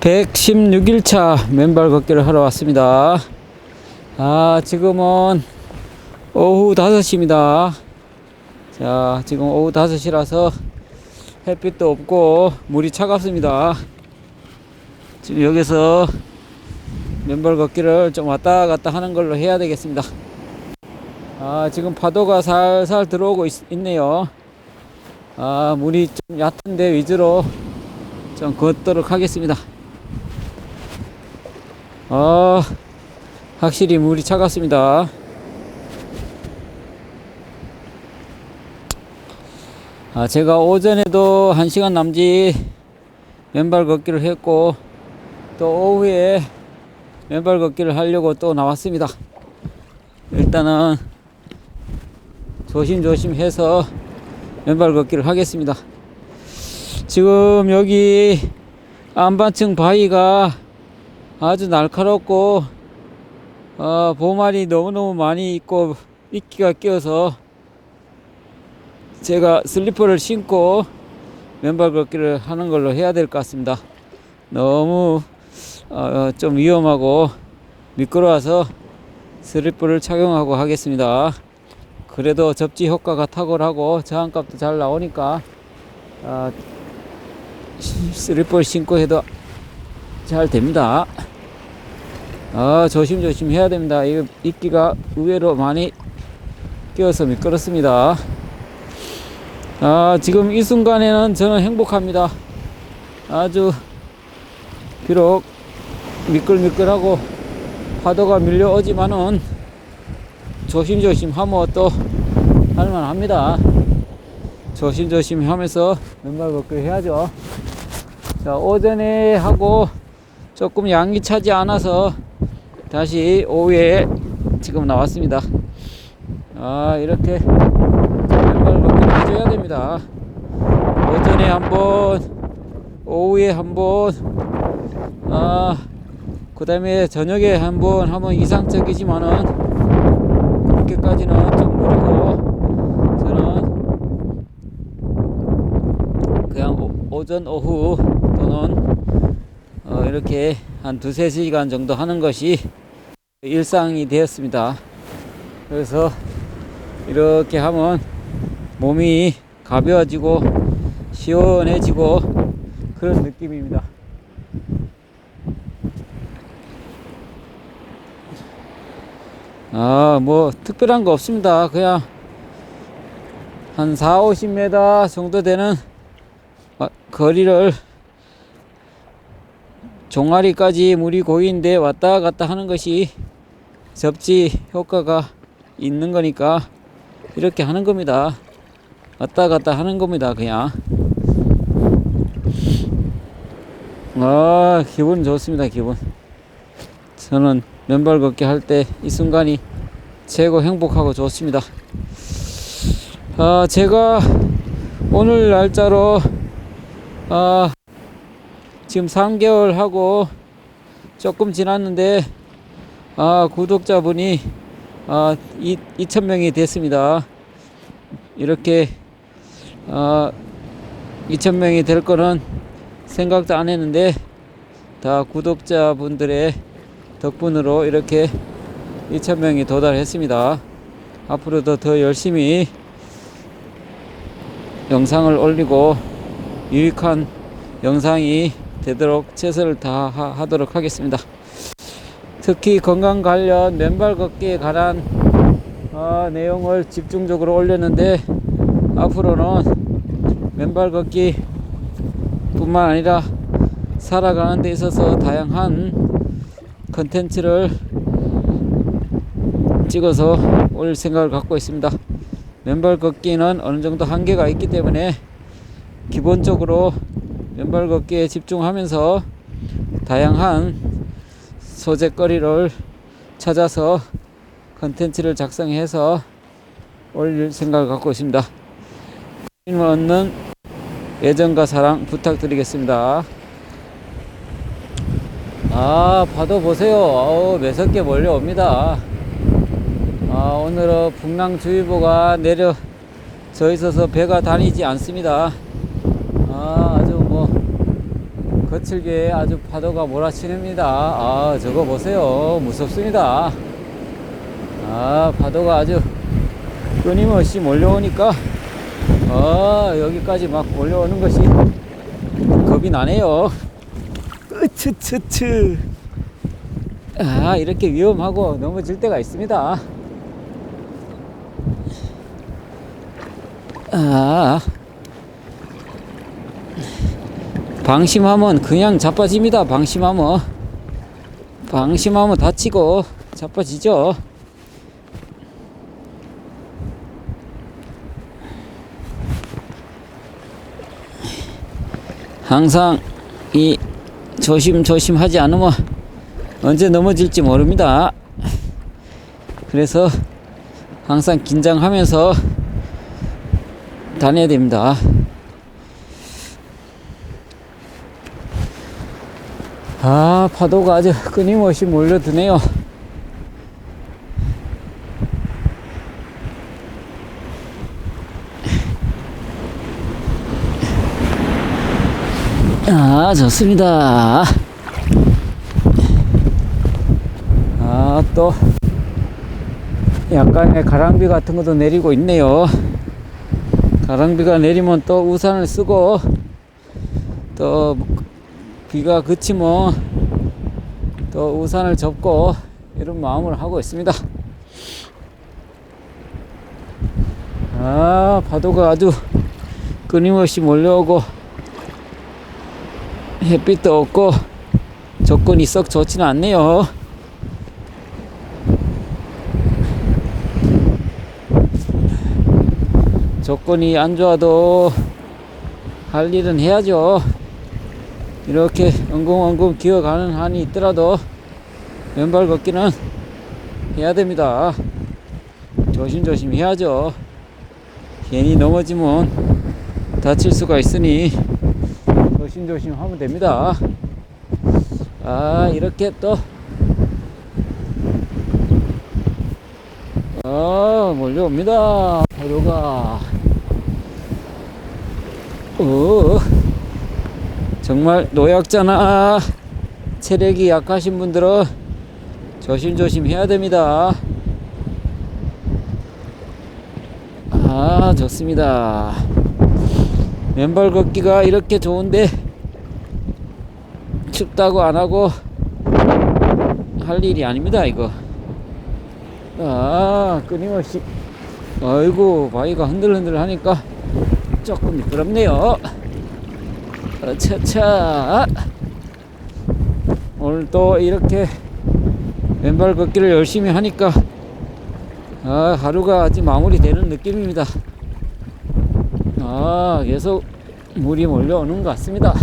116일차 맨발 걷기를 하러 왔습니다. 아, 지금은 오후 5시입니다. 자, 지금 오후 5시라서 햇빛도 없고 물이 차갑습니다. 지금 여기서 맨발 걷기를 좀 왔다 갔다 하는 걸로 해야 되겠습니다. 아, 지금 파도가 살살 들어오고 있, 있네요. 아, 물이 좀 얕은데 위주로 좀 걷도록 하겠습니다. 아, 확실히 물이 차갑습니다. 아, 제가 오전에도 한 시간 남짓 맨발 걷기를 했고, 또 오후에 맨발 걷기를 하려고 또 나왔습니다. 일단은 조심조심 해서 맨발 걷기를 하겠습니다. 지금 여기 안반층 바위가 아주 날카롭고 어, 보말이 너무너무 많이 있고 이끼가 끼어서 제가 슬리퍼를 신고 맨발 걷기를 하는 걸로 해야 될 것 같습니다. 너무 어, 좀 위험하고 미끄러워서 슬리퍼를 착용하고 하겠습니다. 그래도 접지 효과가 탁월하고 저항값도 잘 나오니까 어, 슬리퍼를 신고 해도 잘 됩니다. 아, 조심조심 해야 됩니다. 이 이끼가 의외로 많이 끼어서 미끄럽습니다. 아, 지금 이 순간에는 저는 행복합니다. 아주, 비록 미끌미끌하고 파도가 밀려오지만은 조심조심 하면 또 할만합니다. 조심조심 하면서 맨발 걷기 해야죠. 자, 오전에 하고 조금 양이 차지 않아서 다시 오후에 지금 나왔습니다. 아, 이렇게 걷기를 해줘야 됩니다. 오전에 한 번, 오후에 한 번, 아, 그 다음에 저녁에 한번 하면 이상적이지만은 그렇게까지는 좀 무리고 저는 그냥 오, 오전, 오후 또는 어, 이렇게 한 두세 시간 정도 하는 것이 일상이 되었습니다. 그래서 이렇게 하면 몸이 가벼워지고 시원해지고 그런 느낌입니다. 아, 뭐 특별한 거 없습니다. 그냥 한 4, 50m 정도 되는 아, 거리를 종아리까지 물이 고이는데 왔다 갔다 하는 것이 접지 효과가 있는 거니까 이렇게 하는 겁니다. 왔다 갔다 하는 겁니다. 그냥. 아, 기분 좋습니다. 기분. 저는 맨발 걷기 할 때 이 순간이 최고 행복하고 좋습니다. 아, 제가 오늘 날짜로 아, 지금 3개월 하고 조금 지났는데 아, 구독자분이 아, 2, 2,000명이 됐습니다. 이렇게 아, 2,000명이 될 거는 생각도 안 했는데 다 구독자분들의 덕분으로 이렇게 2,000명이 도달했습니다. 앞으로도 더 열심히 영상을 올리고 유익한 영상이 되도록 최선을 다하도록 하겠습니다. 특히 건강 관련 맨발 걷기에 관한 어, 내용을 집중적으로 올렸는데 앞으로는 맨발 걷기 뿐만 아니라 살아가는 데 있어서 다양한 컨텐츠를 찍어서 올 생각을 갖고 있습니다. 맨발 걷기는 어느 정도 한계가 있기 때문에 기본적으로 맨발 걷기에 집중하면서 다양한 소재거리를 찾아서 컨텐츠를 작성해서 올릴 생각을 갖고 있습니다. 얻는 애정과 사랑 부탁드리겠습니다. 아, 파도 보세요. 아우, 매섭게 몰려옵니다. 아, 오늘은 풍랑주의보가 내려져 있어서 배가 다니지 않습니다. 아, 거칠게 아주 파도가 몰아치냅니다. 아, 저거 보세요. 무섭습니다. 아, 파도가 아주 끊임없이 몰려오니까, 아, 여기까지 막 몰려오는 것이 겁이 나네요. 으츠츠츠. 아, 이렇게 위험하고 넘어질 때가 있습니다. 아, 방심하면 그냥 자빠집니다. 방심하면. 방심하면 다치고 자빠지죠. 항상 이 조심조심 하지 않으면 언제 넘어질지 모릅니다. 그래서 항상 긴장하면서 다녀야 됩니다. 아, 파도가 아주 끊임없이 몰려드네요. 아, 좋습니다. 아, 또, 약간의 가랑비 같은 것도 내리고 있네요. 가랑비가 내리면 또 우산을 쓰고, 또, 비가 그치면, 또 우산을 접고, 이런 마음을 하고 있습니다. 아, 파도가 아주 끊임없이 몰려오고, 햇빛도 없고 조건이 썩 좋지는 않네요. 조건이 안 좋아도 할 일은 해야죠. 이렇게 엉금엉금 기어가는 한이 있더라도 왼발 걷기는 해야 됩니다. 조심조심 해야죠. 괜히 넘어지면 다칠 수가 있으니 조심조심 하면 됩니다. 아, 이렇게 또, 아, 몰려옵니다. 파도가. 어, 정말 노약자나 체력이 약하신 분들은 조심조심 해야 됩니다. 아, 좋습니다. 맨발 걷기가 이렇게 좋은데 춥다고 안 하고 할 일이 아닙니다 이거 아 끊임없이 아이고 바위가 흔들흔들 하니까 조금 미끄럽네요 차차 오늘 또 이렇게 맨발 걷기를 열심히 하니까 아 하루가 아직 마무리되는 느낌입니다 아, 계속 물이 몰려오는 것 같습니다.